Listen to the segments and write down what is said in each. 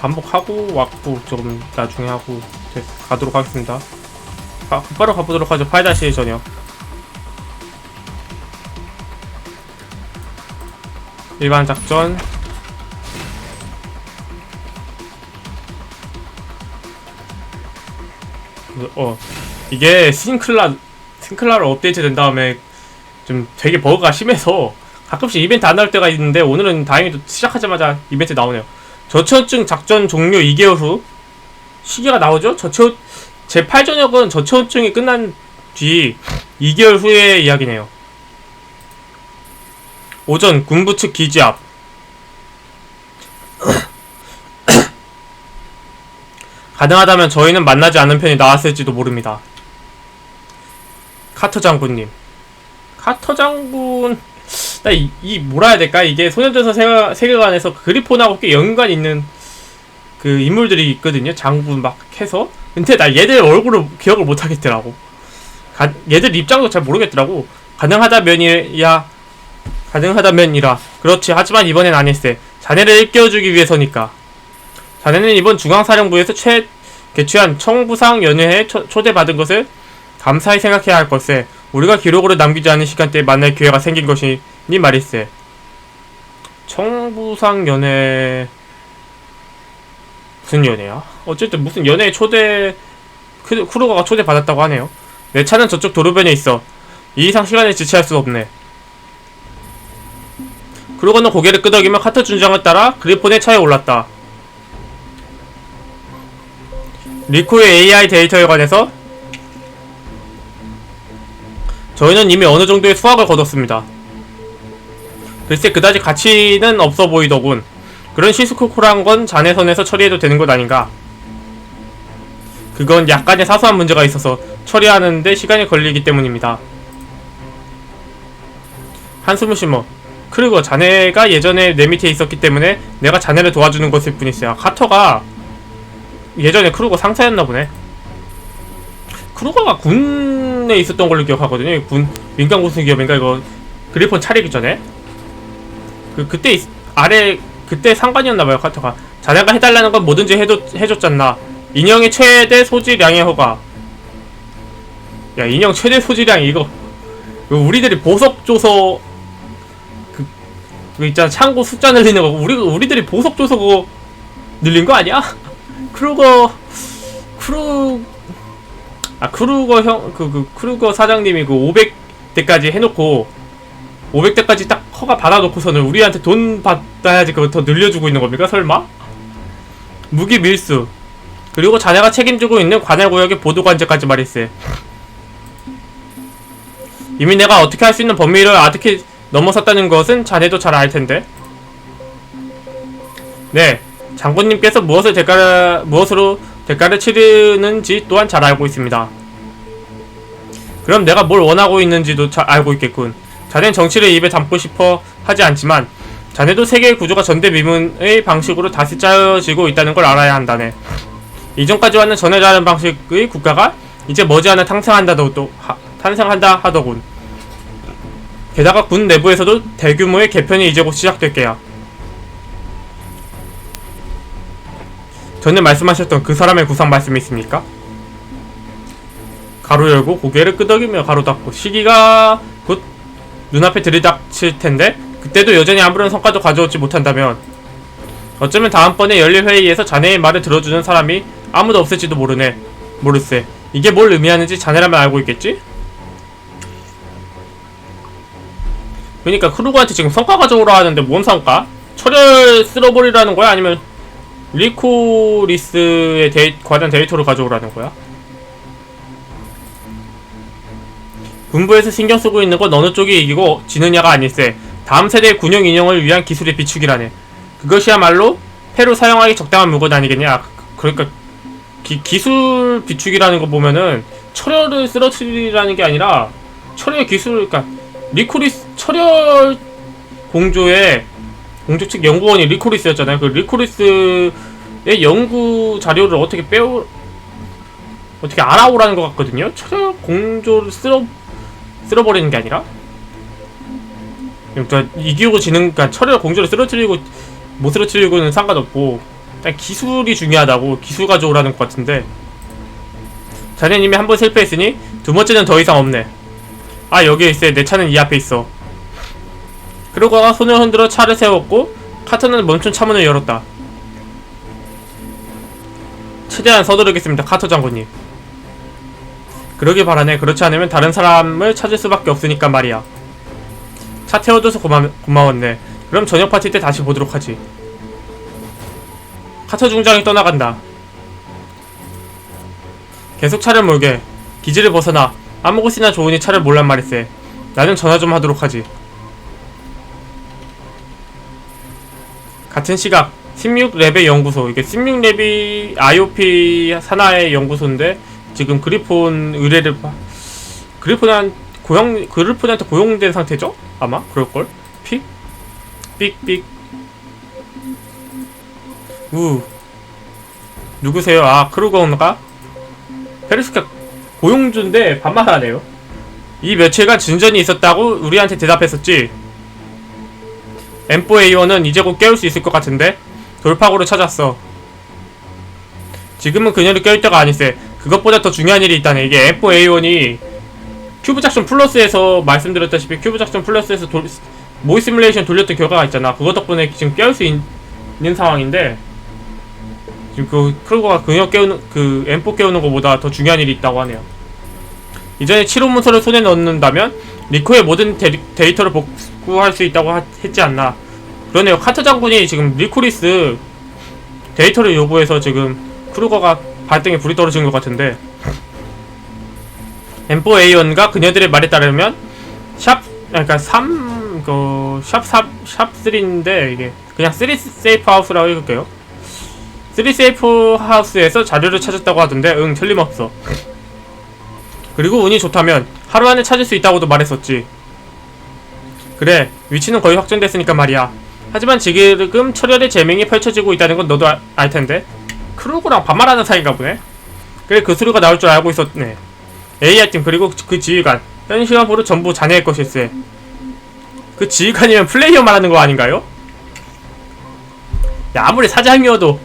반복하고 왔고 좀 나중에 하고 네, 가도록 하겠습니다. 가, 바로 가보도록 하죠. 8-1 전이요. 일반 작전 어 이게 싱클라 싱클라로 업데이트 된 다음에 좀 되게 버그가 심해서 가끔씩 이벤트 안 나올 때가 있는데 오늘은 다행히도 시작하자마자 이벤트 나오네요. 저체온증 작전 종료 2개월 후 시계가 나오죠? 저체온 제 8전역은 저체온증이 끝난 뒤 2개월 후의 이야기네요. 오전 군부 측 기지 앞 가능하다면 저희는 만나지 않는 편이 나았을지도 모릅니다. 카터 장군님. 카터 장군, 나 이, 이 뭐라 해야 될까? 이게 소년전선 세계, 세계관에서 그리폰하고 꽤 연관 있는 그 인물들이 있거든요. 장군 막 해서. 근데 나 얘들 얼굴을 기억을 못 하겠더라고. 가, 얘들 입장도 잘 모르겠더라고. 가능하다면이야, 가능하다면이라. 그렇지. 하지만 이번엔 아닐세. 자네를 일깨워주기 위해서니까. 자네는 이번 중앙사령부에서 최 개최한 청부상 연회에 초, 초대받은 것을 감사히 생각해야 할 것에 우리가 기록으로 남기지 않은 시간대에 만날 기회가 생긴 것이 니 말일세. 청부상 연회 무슨 연회야? 어쨌든 무슨 연회에 초대 크- 크루거가 초대 받았다고 하네요. 내 차는 저쪽 도로변에 있어. 이 이상 시간을 지체할 수 없네. 크루거는 고개를 끄덕이며 카터 준장을 따라 그리폰의 차에 올랐다. 리코의 AI 데이터에 관해서 저희는 이미 어느 정도의 수확을 거뒀습니다. 글쎄 그다지 가치는 없어 보이더군. 그런 시스코코란 건 자네 선에서 처리해도 되는 것 아닌가? 그건 약간의 사소한 문제가 있어서 처리하는데 시간이 걸리기 때문입니다. 한숨을 쉬며 그리고 자네가 예전에 내 밑에 있었기 때문에 내가 자네를 도와주는 것일 뿐이세요. 카터가 예전에 크루거 상사였나 보네. 크루거가 군에 있었던 걸로 기억하거든요. 군 민간 군수 기업인가 이거 그리폰 차리기 전에 그 그때 있- 아래 그때 상관이었나 봐요 카터가 자네가 해달라는 건 뭐든지 해도 해줬잖나. 인형의 최대 소지량의 허가. 야 인형 최대 소지량 이거 우리들이 보석 조서 그, 그 있잖아 창고 숫자 늘리는 거 우리 우리들이 보석 조서 그거 늘린 거 아니야? 크루거 크루 아 크루거 형그그 크루거 사장님이 그 500대까지 해놓고 500대까지 딱 허가 받아놓고서는 우리한테 돈 받아야지 그거 더 늘려주고 있는 겁니까 설마? 무기 밀수 그리고 자네가 책임지고 있는 관할 구역의 보도관제까지 말일세 이미 내가 어떻게 할 수 있는 범위를 아득히 넘어섰다는 것은 자네도 잘 알 텐데 네 장군님께서 무엇을 대가 무엇으로 대가를 치르는지 또한 잘 알고 있습니다. 그럼 내가 뭘 원하고 있는지도 잘 알고 있겠군. 자넨 정치를 입에 담고 싶어 하지 않지만 자네도 세계의 구조가 전대미문의 방식으로 다시 짜여지고 있다는 걸 알아야 한다네. 이전까지와는 전혀 다른 방식의 국가가 이제 머지않아 탄생한다도 또 하- 탄생한다 하더군. 게다가 군 내부에서도 대규모의 개편이 이제 곧 시작될 게야. 전에 말씀하셨던 그 사람의 구상 말씀이 있습니까? 가로 열고 고개를 끄덕이며 가로 닫고 시기가 곧 눈앞에 들이닥칠 텐데 그때도 여전히 아무런 성과도 가져오지 못한다면 어쩌면 다음번에 열릴 회의에서 자네의 말을 들어주는 사람이 아무도 없을지도 모르네 모르세 이게 뭘 의미하는지 자네라면 알고 있겠지? 그러니까 크루거한테 지금 성과 가져오라 하는데 뭔 성과? 철혈 쓸어버리라는 거야? 아니면 리코리스에 데이, 관한 데이터를 가져오라는 거야? 군부에서 신경 쓰고 있는 건 어느 쪽이 이기고 지느냐가 아닐세. 다음 세대의 군용 인형을 위한 기술의 비축이라네. 그것이야말로 패로 사용하기 적당한 물건 아니겠냐? 그- 그러니까 기, 기술 비축이라는 거 보면은 철혈을 쓰러뜨리라는 게 아니라 철혈 기술, 그러니까 리코리스 철혈 공조의 공조 측 연구원이 리코리스였잖아요. 그 리코리스의 연구 자료를 어떻게 빼오 어떻게 알아오라는 것 같거든요. 철 공조를 쓸어 쓸어버리는 게 아니라? 그러니까 이기고 지는 그러니까 철혈 공조를 쓰러뜨리고 못 쓰러뜨리고는 상관없고 일단 기술이 중요하다고 기술 가져오라는 것 같은데. 이미 한번 실패했으니 두 번째는 더 이상 없네. 아 여기에 있어. 내 차는 이 앞에 있어. 그러고가 손을 흔들어 차를 세웠고 카터는 멈춘 차문을 열었다. 최대한 서두르겠습니다 카터 장군님 그러길 바라네. 그렇지 않으면 다른 사람을 찾을 수밖에 없으니까 말이야. 차 태워줘서 고마, 고마웠네. 그럼 저녁 파티 때 다시 보도록 하지. 카터 중장이 떠나간다. 계속 차를 몰게. 기지를 벗어나. 아무 곳이나 좋으니 차를 몰란 말일세. 나는 전화 좀 하도록 하지. 같은 시각 16랩의 연구소. 이게 16랩이 IOP 산하의 연구소인데 지금 그리폰 의뢰를 봐- 그리폰한 고용 그리폰한테 고용된 상태죠? 아마 그럴 걸? 픽? 삑삑 우 누구세요? 아 크루거인가? 페르스카 고용주인데 반말하네요 이 며칠간 진전이 있었다고 우리한테 대답했었지 M4A1은 이제 곧 깨울 수 있을 것 같은데 돌파구로 찾았어 지금은 그녀를 깨울 때가 아니세 그것보다 더 중요한 일이 있다네 이게 M4A1이 큐브 작전 플러스에서 말씀드렸다시피 큐브 작전 플러스에서 돌, 모의 시뮬레이션 돌렸던 결과가 있잖아. 그것 덕분에 지금 깨울 수 있, 는 상황인데 지금 그 크루거가 그녀 깨우는 그 M4 깨우는 것보다 더 중요한 일이 있다고 하네요. 이전에 7호 문서를 손에 넣는다면 리코의 모든 데, 데이 터를 복구할 수 있다고 하- 했지 않나. 그러네요. 카트 장군이 지금 리코리스 데이터를 요구해서 지금 크루거가 발등에 불이 떨어진 것 같은데. M4A1과 그녀들의 말에 따르면 샵 그러니까 3, 그, 샵 4, 샵 3인데 이게 그냥 3 세이프 하우스라고 읽을게요. 3 세이프 하우스에서 자료를 찾았다고 하던데 응 틀림없어. 그리고 운이 좋다면 하루 안에 찾을 수 있다고도 말했었지. 그래 위치는 거의 확정됐으니까 말이야. 하지만 지금 철혈의 재맹이 펼쳐지고 있다는 건 너도 아- 알 텐데 크루그랑 반말하는 사이인가 보네. 그래 그 소리가 나올 줄 알고 있었네. AI팀 그리고 그 지휘관. 현 시간으로 전부 자네의 것일세. 그 지휘관이면 플레이어 말하는 거 아닌가요? 야 아무리 사장이어도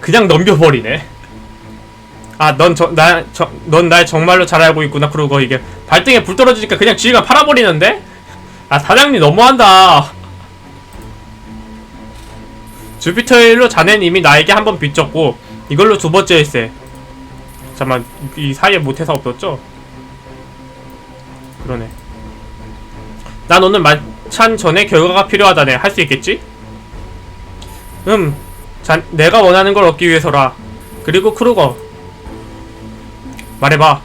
그냥 넘겨버리네. 아넌저나넌 날 정말로 잘 알고 있구나 그러고 이게 발등에 불 떨어지니까 그냥 지휘관 팔아버리는데? 아 사장님 너무한다 주피터 일로 자넨 이미 나에게 한 번 빚졌고 이걸로 두 번째 일세. 잠깐만 이 사이에 모태사 없었죠? 그러네. 난 오늘 만찬 전에 결과가 필요하다네. 할 수 있겠지? 음 자, 내가 원하는 걸 얻기 위해서라. 그리고 크루거. 말해봐.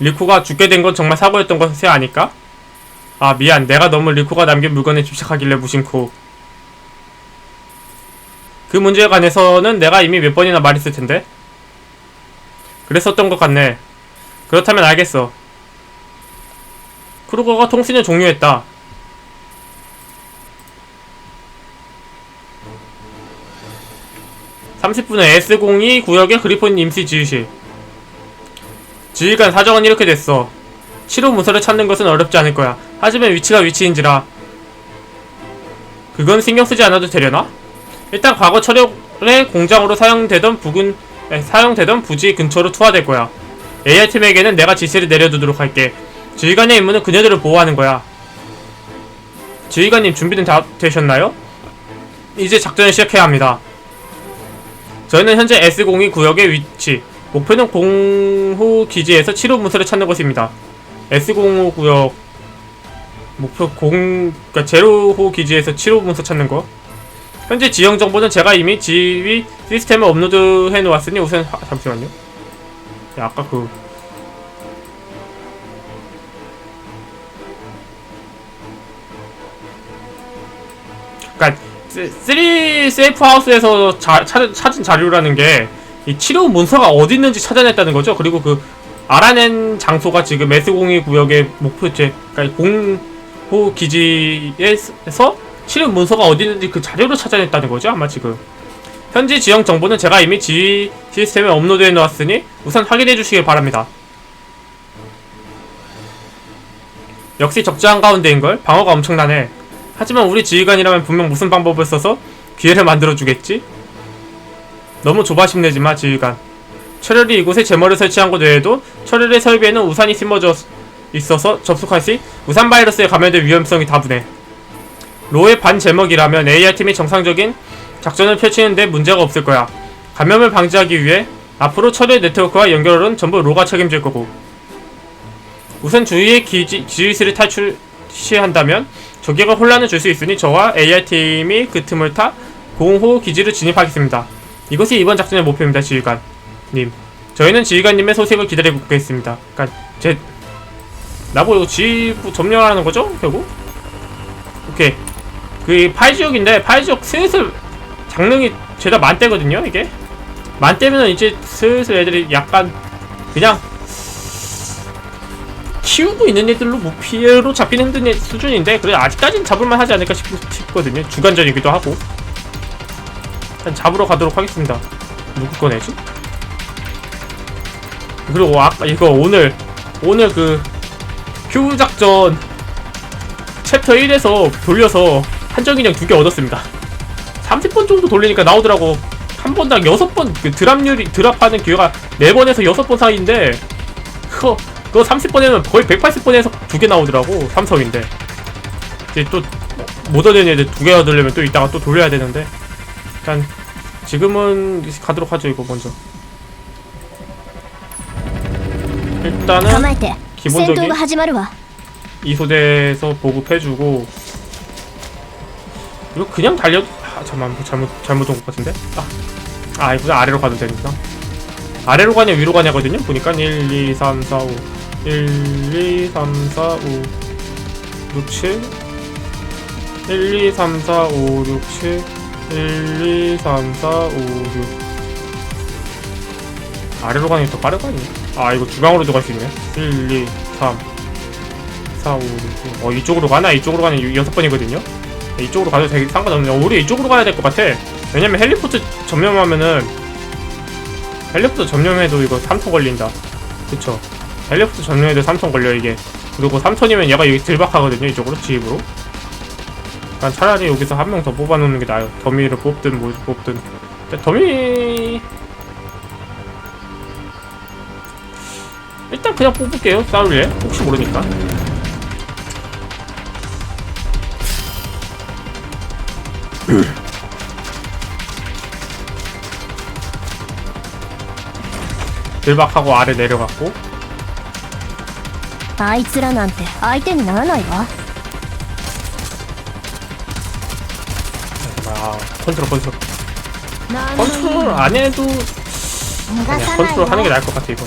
리쿠가 죽게 된 건 정말 사고였던 것에 아닐까? 아 미안. 내가 너무 리쿠가 남긴 물건에 집착하길래 무심코 그 문제에 관해서는 내가 이미 몇 번이나 말했을 텐데. 그랬었던 것 같네. 그렇다면 알겠어. 크루거가 통신을 종료했다. (30분에) S02 구역의 그리폰 임시 지휘실. 지휘관 사정은 이렇게 됐어. 7호 문서를 찾는 것은 어렵지 않을 거야. 하지만 위치가 위치인지라. 그건 신경 쓰지 않아도 되려나? 일단 과거 철역의 공장으로 사용되던 부근 에, 사용되던 부지 근처로 투하될 거야. AI팀에게는 내가 지시를 내려두도록 할게. 지휘관의 임무는 그녀들을 보호하는 거야. 지휘관님 준비는 다 되셨나요? 이제 작전을 시작해야 합니다. 저희는 현재 S02 구역의 위치, 목표는 공호 기지에서 7호 문서를 찾는 것입니다. S05 구역 목표 공 그러니까 제로호 기지에서 7호 문서 찾는 거. 현재 지형 정보는 제가 이미 지휘 시스템에 업로드 해 놓았으니 우선 하- 잠시만요. 야, 아까 그 그러니까 3 세이프 하우스에서 자, 찾은, 찾은 자료라는 게 이 치료 문서가 어디 있는지 찾아냈다는 거죠. 그리고 그 알아낸 장소가 지금 S02 구역의 목표체, 그러니까 공호 기지에서 치료 문서가 어디 있는지 그 자료를 찾아냈다는 거죠. 아마 지금 현지 지형 정보는 제가 이미 지휘 시스템에 업로드해 놓았으니 우선 확인해 주시길 바랍니다. 역시 적지 한가운데인걸 방어가 엄청나네. 하지만 우리 지휘관이라면 분명 무슨 방법을 써서 기회를 만들어주겠지? 너무 조바심내지마 지휘관 철혈이 이곳에 제머를 설치한 것 외에도 철혈의 설비에는 우산이 심어져 있어서 접속할 시 우산 바이러스에 감염될 위험성이 다분해 로의 반 제목이라면 AR팀이 정상적인 작전을 펼치는데 문제가 없을 거야 감염을 방지하기 위해 앞으로 철혈 네트워크와 연결은 전부 로가 책임질 거고 우선 주위의 기지, 지휘실을 탈출 시한다면 적에게 혼란을 줄 수 있으니 저와 AR팀이 그 틈을 타 공호 기지를 진입하겠습니다. 이것이 이번 작전의 목표입니다, 지휘관. 님. 저희는 지휘관님의 소식을 기다리고 있겠습니다. 그니까, 제, 나보고 지휘부 점령하는 거죠? 결국? 오케이. 그, 파이 지역 슬슬 장능이 죄다 만대거든요, 이게? 만대면은 이제 슬슬 애들이 약간, 그냥, 키우고 있는 애들로 무피해로 잡히는 힘든 애 수준인데 그래 아직까지는 잡을만 하지 않을까 싶, 싶거든요 주간전이기도 하고 일단 잡으러 가도록 하겠습니다 누구 꺼내지? 그리고 아까 이거 오늘 오늘 그 휴 작전 챕터 1에서 돌려서 한정인형 두 개 얻었습니다. 30번 정도 돌리니까 나오더라고. 한 번당 6번 그 드랍률이 드랍하는 기회가 4번에서 6번 사이인데 그거 그거 30번에는 거의 180번에서 두 개 나오더라고 삼성인데. 이제 또 모더된 애들 두 개 얻으려면 또 이따가 또 돌려야 되는데. 일단 지금은 가도록 하죠 이거 먼저. 일단은 기본적인 이소대에서 보급해주고 이거 그냥 달려 아 잠깐만 뭐 잘못 잘못 온 것 같은데? 아, 아 이거 아래로 가도 되니까. 아래로 가냐 위로 가냐거든요? 보니까 1 2 3 4 5 1 2 3 4 5 6 7 1 2 3 4 5 6 7 1 2 3 4 5 6 아래로 가는 게 더 빠를 거 아니야? 아 이거 중앙으로도 갈수 있네. 1 2 3 4, 5, 6, 7. 어, 이쪽으로 가나? 이쪽으로 가는 유- 여섯 번이거든요? 이쪽으로 가도 되게 상관없네. 어, 우리 이쪽으로 가야 될 것 같아. 왜냐면 헬리포트 점령하면은, 헬리포트 점령해도 이거 3턴 걸린다. 그쵸? 헬리포트 점령해도 3턴 걸려, 이게. 그리고 3턴이면 얘가 여기 들박하거든요, 이쪽으로, 지입으로. 그러니까 차라리 여기서 한 명 더 뽑아놓는 게 나아요. 더미를 뽑든 뭐 뽑든. 더미, 일단 그냥 뽑을게요, 싸울래? 혹시 모르니까. 들박하고 아래 내려갔고 あいつらなんて相手にならないわ 아 컨트롤 컨트롤 何 컨트롤 안 해도 逃が 그냥 さない 컨트롤 하는 게 よ 나을 것 같아 이거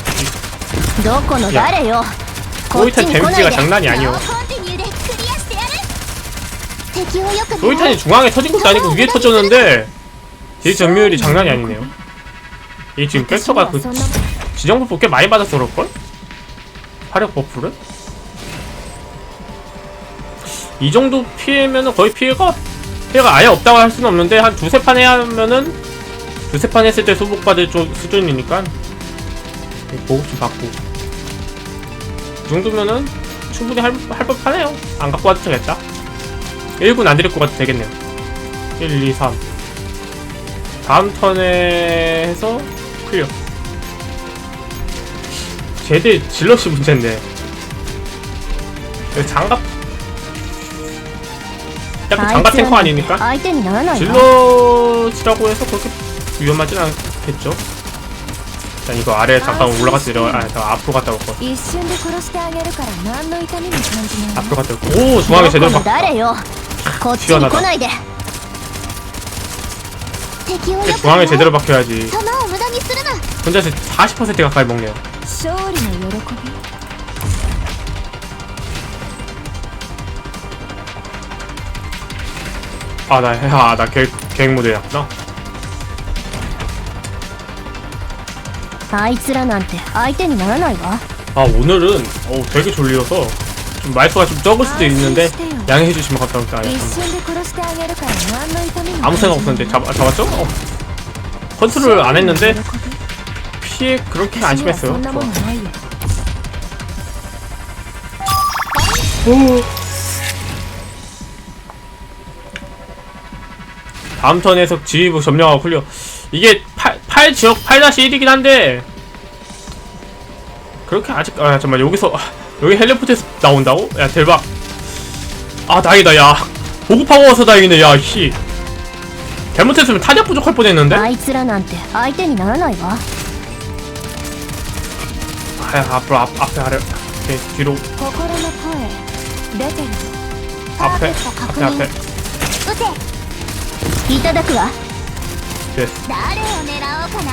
どこの誰よこっち 소이탄 に来ない 데미지가 で 장난이 아니요 コンティニューでクリアしてやる敵をよく 소이탄이 중앙에 터진 것도 아니고 위에 터졌는데 딜 점유율이 장난이 아니네요 이 지금 백터가 그 そんなもん 지정 버프 꽤 많이 받아서 그럴걸? 화력 버프를? 이 정도 피해면은 거의 피해가 피해가 아예 없다고 할 수는 없는데 한 두세 판 해야 하면은 두세 판 했을 때 소복받을 쪽 수준이니까 보급 좀 받고. 이 정도면은 충분히 할, 할 법하네요. 안 갖고 와도 되겠다. 1군 안 드릴 것 같아 되겠네요. 1, 2, 3 다음 턴에 해서 클리어 걔들 질럿이 문제인데. 장갑? 약간 장갑 탱커 아니니까? 질럿이라고 해서 그렇게 위험하진 않겠죠? 자 이거 아래 잠깐 올라가서 내려 아 앞으로 갔다 올거 앞으로 갔다 올거 오 중앙에 제대로 박혀 시원하다 그 중앙에 제대로 박혀야지. 혼자서 40% 가까이 먹네요. 勝利の喜び 아나 아, 나 계획, 계획 모드였구나 あいつらなんて相手にならないわ 아 오늘은 어 되게 졸려서 좀 말수가 좀 적을 수도 있는데 양해해 주시면 감사합니다 一 아, 瞬で殺してあげるから何の痛みも 아무 생각 없었는데 잡, 아, 잡았죠? 어. 컨트롤 안 했는데 솔직히 그렇게 안심했어요. 오. 다음 턴에서 지휘부 점령하고 클리어. 이게 8, 8 지역 8-1이긴 한데 그렇게 아직 아 잠깐만 여기서 여기 헬리포트에서 나온다고? 야 대박. 아 다행이다 야 보급하고 와서 다행이네 야 씨. 잘못했으면 타격 부족할 뻔했는데. あいつらなんて相手にならないわ 아 앞으로 앞, 앞에 아래 오케이 뒤로 心の声出てる 앞에 パーフェクト確 앞에 앞에 認撃ていただくわ 됐어 誰を狙おうかな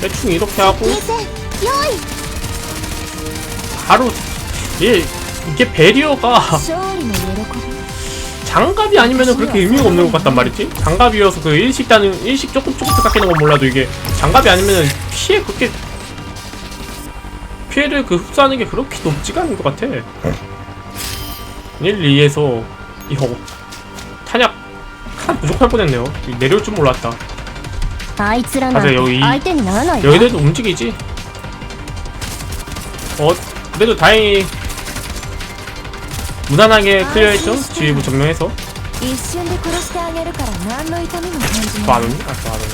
대충 이렇게 하고 戦用意 바로 이게 이게 배리어가 勝利の喜び 장갑이 아니면은 그렇게 의미가 없는 것 같단 말이지 장갑이어서 그 일식 다는 일식 조금 조금씩 깎이는 건 몰라도 이게 장갑이 아니면은 피해 그렇게 피해를 그 흡수하는 게 그렇게 높지가 않은 것 같아. 1, 2에서 이거 탄약 한 부족할 뻔했네요. 내려올 줄 몰랐다. 맞아 여기 여기도 움직이지. 어 그래도 다행히 무난하게 클리어했죠. 지휘부 점령해서. 또안 오니? 아, 또안 오니?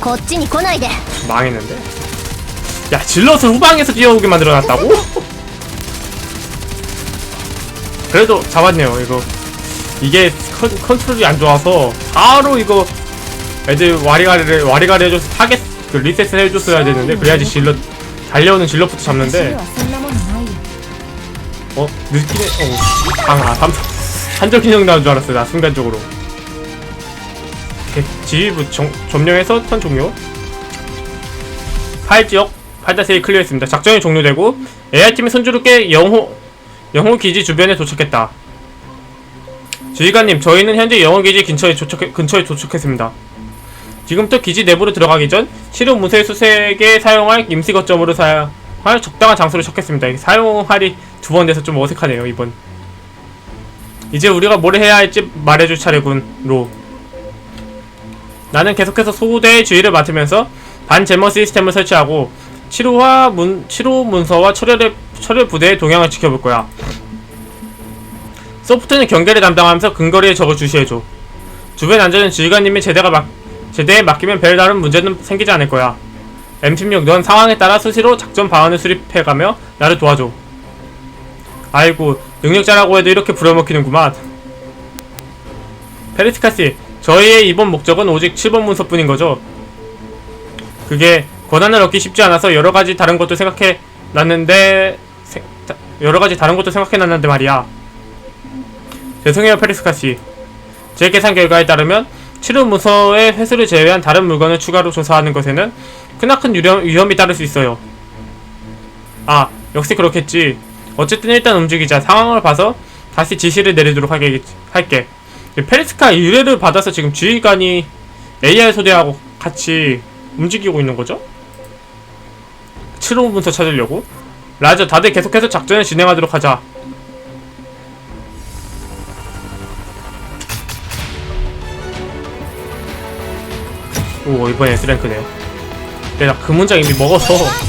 こっちに来ないで 망했는데 야 질럿을 후방에서 뛰어오게 만들어놨다고? 그래도 잡았네요 이거 이게 컨, 컨트롤이 안 좋아서 바로 이거 애들 와리가리를 와리가리 해줘서 타겟 그 리셋을 해줬어야 되는데 그래야지 질럿 달려오는 질럿부터 私に 잡는데 はそんなものないよ 어 느끼네 어 강아 삼 한정기념 나온 줄 알았어 나 순간적으로 오케이, 지휘부 정, 점령해서 턴 종료 8지역 8-1 클리어했습니다 작전이 종료되고 AR팀이 손주롭게 영호 영호 기지 주변에 도착했다 지휘관님 저희는 현재 영호 기지 근처에 도착 근처에 도착했습니다 지금부터 기지 내부로 들어가기 전 치료 무쇠 수색에 사용할 임시 거점으로 사용할 적당한 장소를 찾겠습니다. 사용할이 두 번 돼서 좀 어색하네요 이번. 이제 우리가 뭘 해야 할지 말해줄 차례군 로. 나는 계속해서 소대의 주의를 맡으면서 반제머 시스템을 설치하고 치료와 문 치료 문서와 철혈의 철혈 부대의 동향을 지켜볼 거야. 소프트는 경계를 담당하면서 근거리에 적어 주시해줘. 주변 안전은 지휘관님이 제대가 막 제대에 맡기면 별 다른 문제는 생기지 않을 거야. M16, 넌 상황에 따라 수시로 작전 방안을 수립해가며 나를 도와줘. 아이고, 능력자라고 해도 이렇게 부려먹히는구만. 페리스카씨, 저희의 이번 목적은 오직 7번 문서뿐인 거죠. 그게 권한을 얻기 쉽지 않아서 여러 가지 다른 것도 생각해 놨는데 세- 다- 여러 가지 다른 것도 생각해 놨는데 말이야. 죄송해요, 페리스카 씨. 제 계산 결과에 따르면 치료 문서의 회수를 제외한 다른 물건을 추가로 조사하는 것에는 크나큰 유령, 위험이 따를 수 있어요. 아, 역시 그렇겠지. 어쨌든 일단 움직이자. 상황을 봐서 다시 지시를 내리도록 하게, 할게. 페리스카 의뢰를 받아서 지금 지휘관이 AR 소대하고 같이 움직이고 있는 거죠? 치료 문서 찾으려고? 라저 다들 계속해서 작전을 진행하도록 하자. 오 이번에 S랭크네요. 내가 그 문장 이미 먹어서